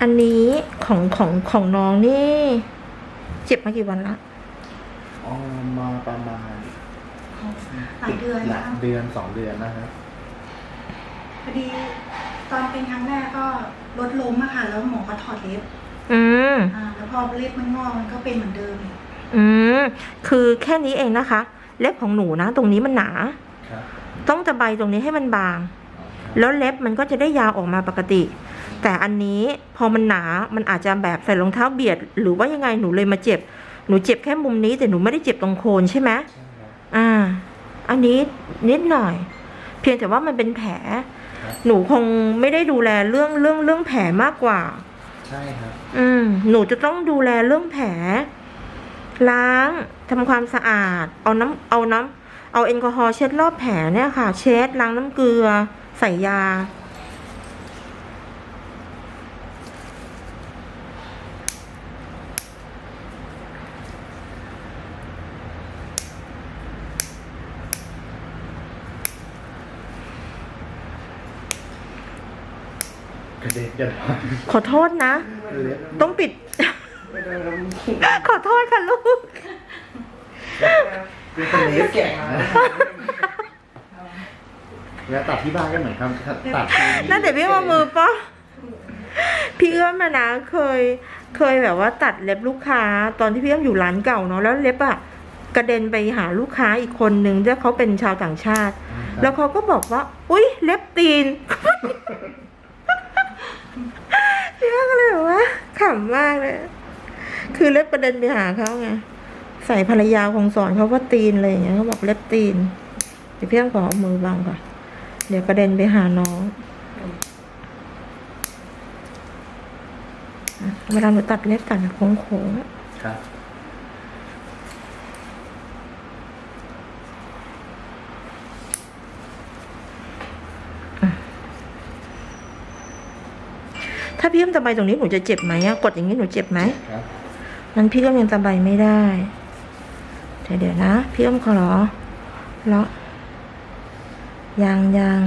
อันนี้ของของของน้องนี่ เจ็บมากี่วันละอ๋อมาประมาณหลายเดือนหลันะกเดือนสองเดือนนะครับพอดีตอนเป็นครั้งแรกก็รถล้มอะค่ะ แล้วหมอก็ถอดเล็บอืม อ่าแล้วพอเล็บมันงอกมันก็เป็นเหมือนเดิมอีกอืม คือแค่นี้เองนะคะ เล็บของหนูนะ ตรงนี้มันหนา ครับต้องตะไบตรงนี้ให้มันบาง อ๋อครับแล้วเล็บมันก็จะได้ยาวออกมาปกติ แต่อันนี้พอมันหนา มันอาจจะแบบใส่รองเท้าเบียด หรือว่ายังไงหนูเลยมาเจ็บ หนูเจ็บแค่มุมนี้แต่หนูไม่ได้เจ็บตรงโคนใช่ไหมใช่ครับอ่า อันนี้นิดหน่อย เพียงแต่ว่ามันเป็นแผลครับหนูคงไม่ได้ดูแลเรื่องเรื่องเรื่องแผลมากกว่า ใช่ครับ อืม หนูจะต้องดูแลเรื่องแผล ล้างทำความสะอาด เอาน้ำเอาน้ำเอาแอลกอฮอล์เช็ดรอบแผลเนี่ยค่ะ เช็ดล้างน้ำเกลือ ใส่ยา กระเด็นกันขอโทษนะ เล็บต้องปิดขอโทษค่ะลูกเป็นคนเล็บแก่แล้วตัดที่บ้านก็เหมือนครับตัดที่นั่นแต่พี่ว่ามือปะพี่เอื้อมอะนะเคย เคยแบบว่าตัดเล็บลูกค้า ตอนที่พี่เอื้อมอยู่ร้านเก่าเนาะแล้วเล็บอะกระเด็นไปหาลูกค้าอีกคนนึงที่เขาเป็นชาวต่างชาติ แล้วเขาก็บอกว่า อุ้ยเล็บตีน พี่ว่าก็เลยแบบว่าขำมากเลย คือเล็บประเด็นไปหาเขาไง ใส่ภรรยาคงสอนเขาว่าตีนอะไรอย่างเงี้ยเขาบอกเล็บตีน เดี๋ยวพี่ต้องขอเอามือบังก่อน เดี๋ยวประเด็นไปหาน้องเวลาหนูตัดเล็บตัดโค้งๆครับ ถ้าพี่เอื้อมตะไบตรงนี้หนูจะเจ็บไหมอะกดอย่างนี้หนูเจ็บไหมครับนั้นพี่เอื้อมยังตะไบไม่ได้แต่เดี๋ยวนะ พี่เอื้อมขอเหรอเลาะยางยาง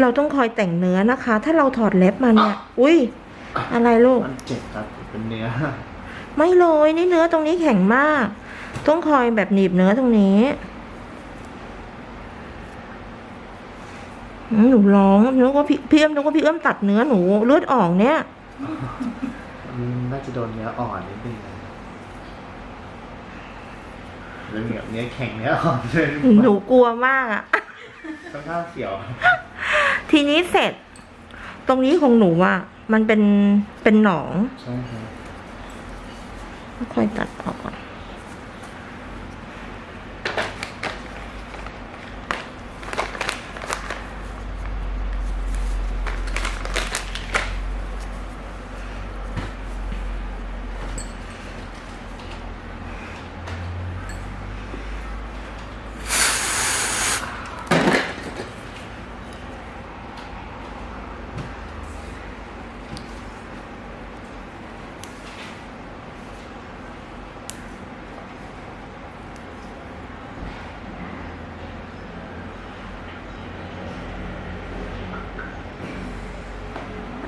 เราต้องคอยแต่งเนื้อนะคะ ถ้าเราถอดเล็บมาเนี่ยอุ้ยอะไรลูกมันเจ็บครับเป็นเนื้อ ไม่เลยนี่เนื้อตรงนี้แข็งมาก ต้องคอยแบบหนีบเนื้อตรงนี้อืม หนูร้องนึกว่าพี่พี่เอื้อมนึกว่าพี่เอื้อมตัดเนื้อหนูเลือดออกเนี่ยมันน่าจะโดนเนื้ออ่อนนิดนึงนะหรือเหนียวเนื้อแข็งเนื้ออ่อนเลยหนูกลัวมากอะค่อนข้างเสียว ทีนี้เสร็จ ตรงนี้ของหนูอะมันเป็นเป็นหนอง ใช่ครับค่อยตัดออกก่อน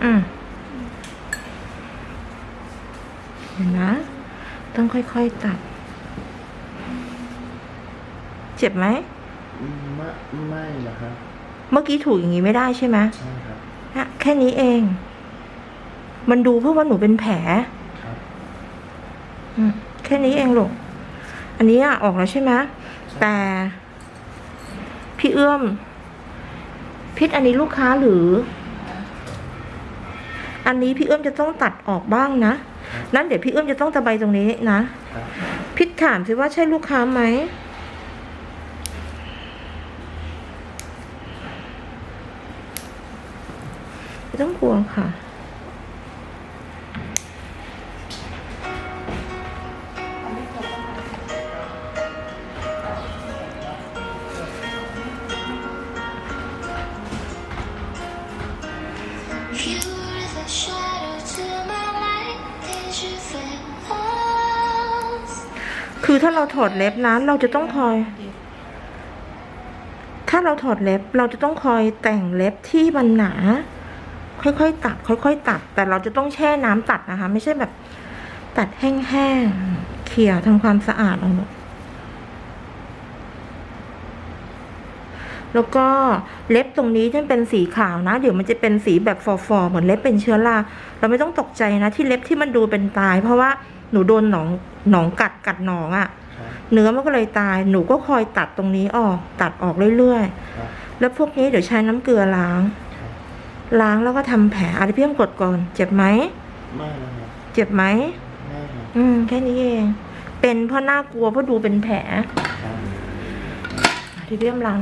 อืมเดี๋ยวนะ ต้องค่อยๆตัด เจ็บไหม ไม่ไม่นะครับ เมื่อกี้ถูกอย่างนี้ไม่ได้ใช่ไหมใช่ครับฮะแค่นี้เอง มันดูเพราะว่าหนูเป็นแผลครับอืมแค่นี้เองลูกอันนี้อะออกแล้วใช่ไหมแต่ พี่เอื้อมพิษอันนี้ลูกค้าหรือ อันนี้พี่เอื้อมจะต้องตัดออกบ้างนะ นั้นเดี๋ยวพี่เอื้อมจะต้องตะไบตรงนี้นะครับพิษถามสิว่าใช่ลูกค้าไหมไม่ต้องกลัวค่ะ คือถ้าเราถอดเล็บนะเราจะต้องคอย ถ้าเราถอดเล็บเราจะต้องคอยแต่งเล็บที่มันหนา ค่อยๆตัด ค่อยๆตัด แต่เราจะต้องแช่น้ำตัดนะคะ ไม่ใช่แบบ ตัดแห้งๆเขี่ยทำความสะอาดเอาหมดแล้วก็เล็บตรงนี้ที่เป็นสีขาวนะ เดี๋ยวมันจะเป็นสีแบบฟอๆเหมือนเล็บเป็นเชื้อราเราไม่ต้องตกใจนะที่เล็บที่มันดูเป็นตาย เพราะว่า หนูโดนหนองหนองกัดกัดหนองอะ่ะครับเนื้อมันก็เลยตาย หนูก็คอยตัดตรงนี้ออก ตัดออกเรื่อยครับๆแล้วพวกนี้เดี๋ยวใช้น้ำเกลือล้างครับล้างแล้วก็ทำแผลอะไรพี่ต้องกดก่อน เจ็บไหมไม่นะครับเจ็บไหมไม่ครับอืมแค่นี้เอง เป็นเพราะน่ากลัวเพราะดูเป็นแผลครับที่พี่ต้องล้าง